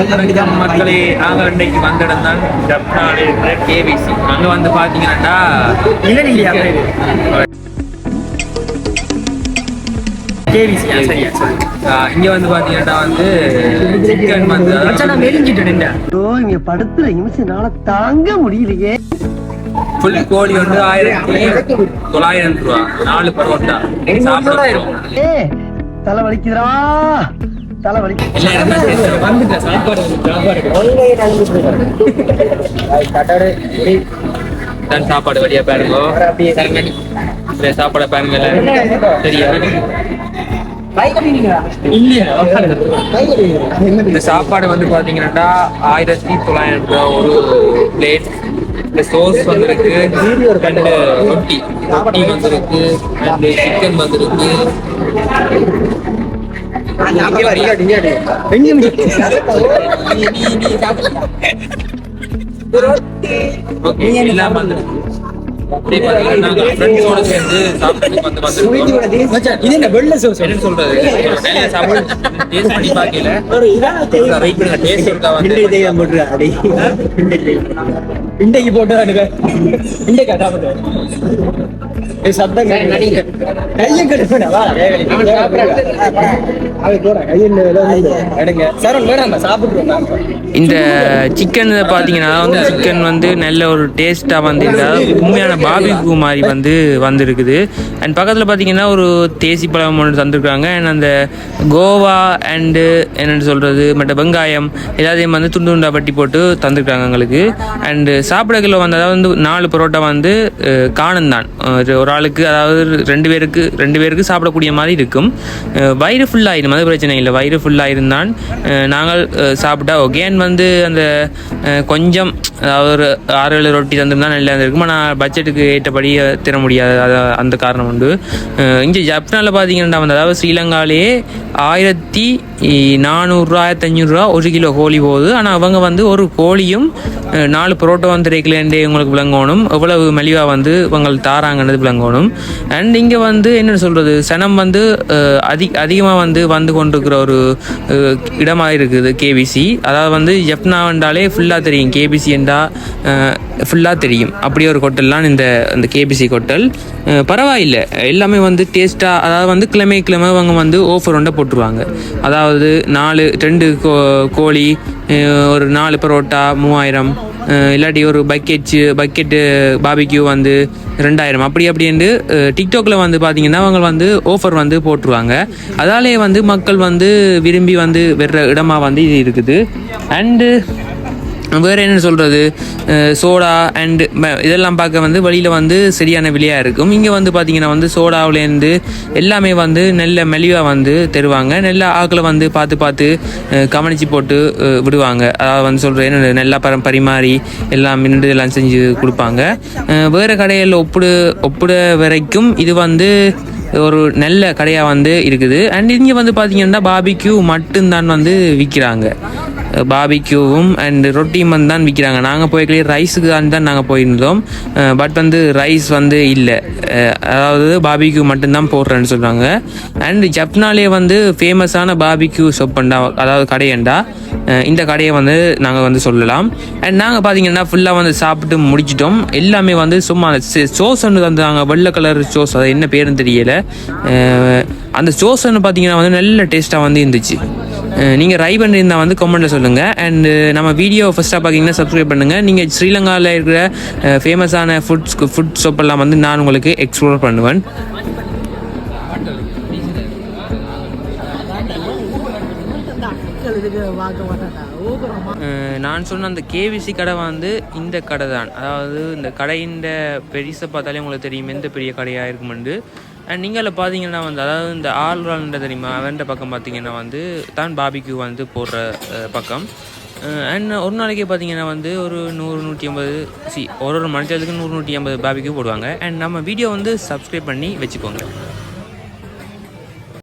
வணக்கம் மக்களே நாங்கள் இன்றைக்கு வந்த இடம் தான் ஜப்னாவில் இருக்கிற கேவிசி அங்கே வந்து பார்த்தீங்கன்னா இல்லையா கேவிசி சரியா சரி இங்கே வந்து பார்த்தீங்கன்னா வந்து சிக்கன் வந்து நான் இங்க படுத்துற நிமிஷம்னால தாங்க முடியலையே. ஃபுல் கோழி வந்து ஆயிரத்தி தொள்ளாயிரம் ரூபா. நாலு பரோட்டா சாப்பிடுறோம் ஏ தலை வலிக்குதுடா. தலை வலிக்கு எல்லா இடமே சேர்த்து வந்துட்டேன். சாப்பாடு சாப்பாடு. தான் சாப்பாடு வழியா பாருங்க. சாப்பாடை பாருங்க. சரியா இந்த சாப்பாடு வந்து பாத்தீங்கன்னா ஆயிரத்தி தொள்ளாயிரம் ரூபாய் ஒரு பிளேட் இந்த சோஸ் வந்திருக்கு. ரெண்டு ரொட்டி. ரொட்டி வந்திருக்கு. ரெண்டு சிக்கன் வந்திருக்கு. இது என்ன வெள்ளை சோஸ் என்ன சொல்றது டேஸ்ட் பண்ணி வெயிட் பண்ணுங்க டேஸ்ட் இருக்கா வந்து இண்டைக்கு போட்டு சத்தம் கையை வா இந்த சிக்கன் பார்த்தீங்கன்னா வந்து சிக்கன் வந்து நல்ல ஒரு டேஸ்ட்டாக வந்து இருக்குது உண்மையான பாபிக்கு மாதிரி வந்து வந்திருக்குது. அண்ட் பக்கத்தில் பார்த்தீங்கன்னா ஒரு தேசி பழம் ஒன்று தந்திருக்காங்க. அண்ட் அந்த கோவா அண்டு என்னென்னு சொல்கிறது மற்ற வெங்காயம் எல்லாத்தையும் வந்து துண்டு துண்டா பட்டி போட்டு தந்திருக்காங்க எங்களுக்கு. அண்டு சாப்பிடக்குள்ள வந்து அதாவது வந்து நாலு பரோட்டா வந்து காணும் தான் ஒரு ஆளுக்கு அதாவது ரெண்டு பேருக்கு ரெண்டு பேருக்கு சாப்பிடக்கூடிய மாதிரி இருக்கும். வயிறு ஃபுல்லாக ஃபுல்லாகிடும் பிரச்சனை இல்லை. வயிறு ஃபுல்லாக இருந்தால் நாங்கள் சாப்பிட்டா ஓகே அண்ட் வந்து அந்த கொஞ்சம் அதாவது ஒரு ஆறு ஏழு ரொட்டி தந்திருந்தா நல்லா இருந்திருக்கும். ஆனால் பட்ஜெட்டுக்கு ஏற்றபடி அஹ், தர முடியாது. அது அந்த காரணம் உண்டு. இங்கே ஜப்பானில் பார்த்தீங்கன்னா வந்து அதாவது ஸ்ரீலங்காலேயே ஆயிரத்தி நானூறுரூவா ஆயிரத்தி அஞ்சூறுரூவா ஒரு கிலோ கோழி போகுது. ஆனால் அவங்க வந்து ஒரு கோழியும் நாலு புரோட்டா வந்து ரேக்கிலேண்டே உங்களுக்கு விளங்கணும். எவ்வளவு மலிவாக வந்து இவங்க தாராங்கன்றது விளங்கணும். அண்ட் இங்கே வந்து என்ன சொல்கிறது சனம் வந்து அதிக அதிகமாக வந்து வந்து கொண்டிருக்கிற ஒரு இடமாக இருக்குது கேபிசி அதாவது வந்து ஜப்னா வந்தாலே ஃபுல்லாக தெரியும். கேபிசி என்றா ஃபுல்லாக தெரியும். அப்படி ஒரு ஹோட்டல்லாம் இந்த இந்த கேபிசி ஹோட்டல். பரவாயில்லை. எல்லாமே வந்து டேஸ்ட்டாக அதாவது வந்து கிழமை கிழமை அவங்க வந்து ஓஃபர் ஒன்றை போட்டுருவாங்க. அதாவது நாலு ரெண்டு கோ கோழி ஒரு நாலு பரோட்டா மூவாயிரம். இல்லாட்டி ஒரு பக்கெட்டு பக்கெட்டு பாபிக்யூ வந்து ரெண்டாயிரம். அப்படி அப்படின்ட்டு டிக்டாக்ல வந்து பார்த்தீங்கன்னா அவங்க வந்து ஆஃபர் வந்து போட்டுருவாங்க. அதாலே வந்து மக்கள் வந்து விரும்பி வந்து வெற இடமா வந்து இது இருக்குது. அண்டு வேறு என்ன சொல்கிறது சோடா அண்டு இதெல்லாம் பார்க்க வந்து வழியில் வந்து சரியான விலையாக இருக்கும். இங்கே வந்து பார்த்தீங்கன்னா வந்து சோடாவிலேருந்து எல்லாமே வந்து நல்ல மெலிவாக வந்து தருவாங்க. நல்ல ஆக்களை வந்து பார்த்து பார்த்து கவனித்து போட்டு விடுவாங்க. அதாவது வந்து சொல்கிற என்ன நல்லா பரம் பரிமாறி எல்லாம் நின்று எல்லாம் செஞ்சு கொடுப்பாங்க. வேறு கடையில் ஒப்பிடு ஒப்பிட வரைக்கும் இது வந்து ஒரு நல்ல கடையாக வந்து இருக்குது. அண்ட் இங்கே வந்து பார்த்தீங்கன்னா பாபிக்யூ மட்டும்தான் வந்து விற்கிறாங்க பாபிக்யூவும் அண்ட் ரொட்டியும் வந்து தான் விற்கிறாங்க நாங்கள் போய்க்கலையே ரைஸுக்கு தான் தான் நாங்கள் போயிருந்தோம். பட் வந்து ரைஸ் வந்து இல்லை. அதாவது பாபிக்யூ மட்டும்தான் போடுறேன்னு சொல்கிறாங்க அண்ட் ஜப்னாலே வந்து ஃபேமஸான பாபிக்யூ சொப்பண்டா அதாவது கடையண்டா இந்த கடையை வந்து நாங்கள் வந்து சொல்லலாம். அண்ட் நாங்கள் பார்த்தீங்கன்னா ஃபுல்லாக வந்து சாப்பிட்டு முடிச்சிட்டோம். எல்லாமே வந்து சும்மா சோஸ் ஒன்று தந்தாங்க. வெள்ளை கலர் சோஸ் அது என்ன பேருன்னு தெரியலை. அந்த சோஸ் ஒன்று பார்த்தீங்கன்னா வந்து நல்ல டேஸ்ட்டாக வந்து இருந்துச்சு. நீங்கள் ரை பண்ணியிருந்தா வந்து கமெண்ட்டில் சொல்லுங்கள் அண்ட் நம்ம வீடியோ ஃபஸ்ட்டாக பார்த்தீங்கன்னா சப்ஸ்கிரைப் பண்ணுங்கள் நீங்கள் ஸ்ரீலங்காவில் இருக்கிற ஃபேமஸான ஃபுட்ஸ் ஃபுட் ஷாப்பெல்லாம் வந்து நான் உங்களுக்கு எக்ஸ்ப்ளோர் பண்ணுவேன். நான் சொன்ன அந்த கேவிசி கடை வந்து இந்த கடை தான் அதாவது இந்த கடையின் பெருசை பார்த்தாலே உங்களுக்கு தெரியும் எந்த பெரிய கடையாக இருக்குமெண்டு அண்ட் நீங்கள் அதில் பார்த்தீங்கன்னா வந்து அதாவது இந்த ஆல்ரால்ன்ற தெரியுமா? அவன்ட பக்கம் பார்த்தீங்கன்னா வந்து தான் பாபிக்கு வந்து போடுற பக்கம். அண்ட் ஒரு நாளைக்கே பார்த்தீங்கன்னா வந்து ஒரு நூறு நூற்றி ஐம்பது சி ஒரு ஒரு மணித்தேரத்துக்கு நூறு நூற்றி ஐம்பது பாபிக்கு போடுவாங்க. அண்ட் நம்ம வீடியோ வந்து சப்ஸ்கிரைப் பண்ணி வச்சுக்கோங்க.